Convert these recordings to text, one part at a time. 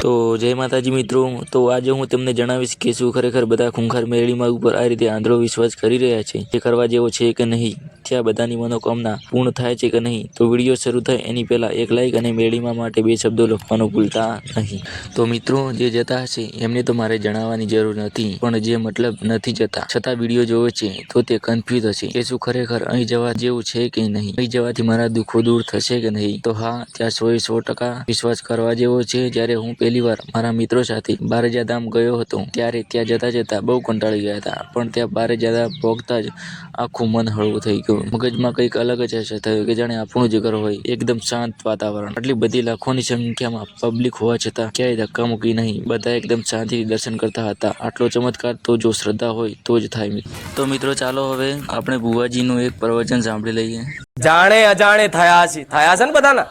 તો જય માતાજી મિત્રો, તો આજે હું તમને જણાવીશ કે શું ખરેખર બધા ખૂંખાર મેળીમાં ઉપર આ રીતે આંધળો વિશ્વાસ કરી રહ્યા છે. તે કરવા જેવો છે કે નહીં? ત્યાં બધાની મનોકામના પૂર્ણ થાય છે કે નહીં? તો વીડિયો શરૂ થાય એની પહેલાં એક લાઇક અને મેળીમાં માટે બે શબ્દો લખવાનું ભૂલતા નહીં. તો મિત્રો, જે જતા હશે એમને તો મારે જણાવવાની જરૂર નથી, પણ જે મતલબ નથી જતા, છતાં વીડિયો જોવે છે, તો તે કન્ફ્યુઝ હશે. કે શું ખરેખર અહીં જવા જેવું છે કે નહીં? અહીં જવાથી મારા દુઃખો દૂર થશે કે નહીં? તો હા, ત્યાં સો સો ટકા વિશ્વાસ કરવા જેવો છે. જ્યારે હું પહેલી વાર મારા મિત્રો સાથે બારેજા ધામ ગયો હતો, ત્યારે ત્યાં જતા જતા બહુ કંટાળી ગયા હતા. પણ ત્યાં બારેજા ભોગતા જ આખું મન હળવું થઈ ગયું. મગજમાં કંઈક અલગ જ હશે, થયું કે જાણે આપણું જ ઘર હોય. એકદમ શાંત વાતાવરણ. આટલી બધી લાખોની સંખ્યામાં પબ્લિક હોવા છતાં ક્યાંય ધક્કા મૂકી નહીં. બધા એકદમ શાંતિથી દર્શન કરતા હતા. આટલો ચમત્કાર તો જો શ્રદ્ધા હોય તો જ થાય તો મિત્રો ચાલો હવે આપણે બુવાજીનું એક પ્રવચન સાંભળી લઈએ. જાણે અજાણે થયા છે. થયા છે ને બધાના?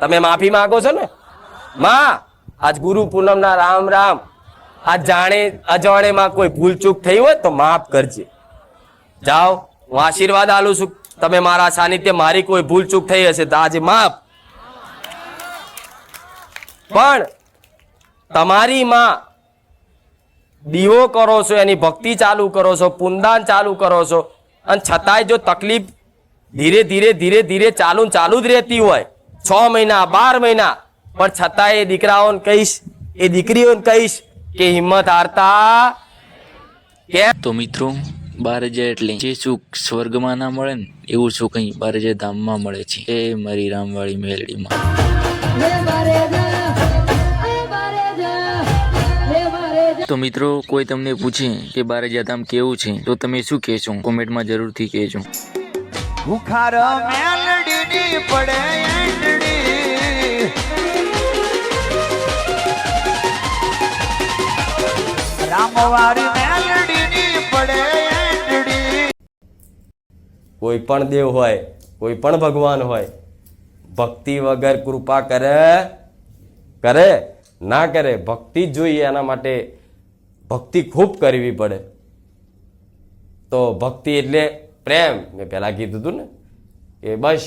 તમે માફી માંગો છો ને? માં, આજ ગુરુ પૂનમના રામ રામ. આ જાણે અજાણેમાં કોઈ ભૂલચૂક થઈ હોય તો માફ કરજે. જાઓ. હું આશીર્વાદ આલું છું. તમે મારા સાનિધ્ય, મારી કોઈ ભૂલચૂક થઈ હશે તો આજે માફ. પણ તમારી માં દીવો કરો છો, એની ભક્તિ ચાલુ કરો છો, પુનદાન ચાલુ કરો છો. અને છતાંય જો તકલીફ ધીરે ધીરે ધીરે ધીરે ચાલુ ચાલુ જ રહેતી હોય, છ મહિના, બાર મહિના, પણ છતાંય એ દીકરાઓને કહીશ, એ દીકરીઓને કહીશ કે હિંમત હારતા. કેમ? તો મિત્રો બારેજા એટલે જે સુખ સ્વર્ગમાં ના મળે ને, એવું સુખ અહીં બારેજા ધામમાં મળે છે. એ મારી રામવાળી મેલડીમાં. તો મિત્રો, કોઈ તમને પૂછે કે બારેજા ધામ કેવું છે, તો તમે શું કહેશો? કોમેન્ટમાં જરૂરથી કહેજો. બુખાર પડે એંડડી. મેલડી પડે કોઈ પણ દેવ હોય, કોઈ પણ ભગવાન હોય, ભક્તિ વગર કૃપા કરે કરે, ના કરે, ભક્તિ જ જોઈએ એના માટે ભક્તિ ખૂબ કરવી પડે. તો ભક્તિ એટલે પ્રેમ. મેં પહેલાં કીધું હતું ને કે બસ,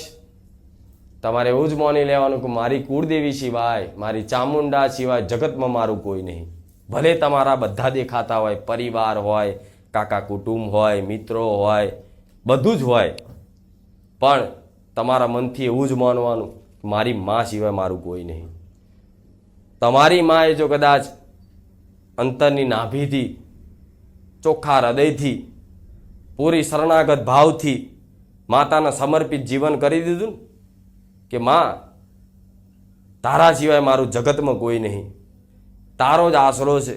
તમારે એવું જ માની લેવાનું કે મારી કુળદેવી સિવાય, મારી ચામુંડા સિવાય જગતમાં મારું કોઈ નહીં. ભલે તમારા બધા દેખાતા હોય, પરિવાર હોય, કાકા કુટુંબ હોય, મિત્રો હોય બધું જ હોય. પણ તમારા મનથી એવું જ માનવાનું મારી મા સિવાય મારું કોઈ નહીં. તમારી માએ જો કદાચ અંતરની નાભીથી, ચોખ્ખા હૃદયથી, પૂરી શરણાગત ભાવથી માતાને સમર્પિત જીવન કરી દીધું કે માં, તારા સિવાય મારું જગતમાં કોઈ નહીં. તારો જ આશરો છે.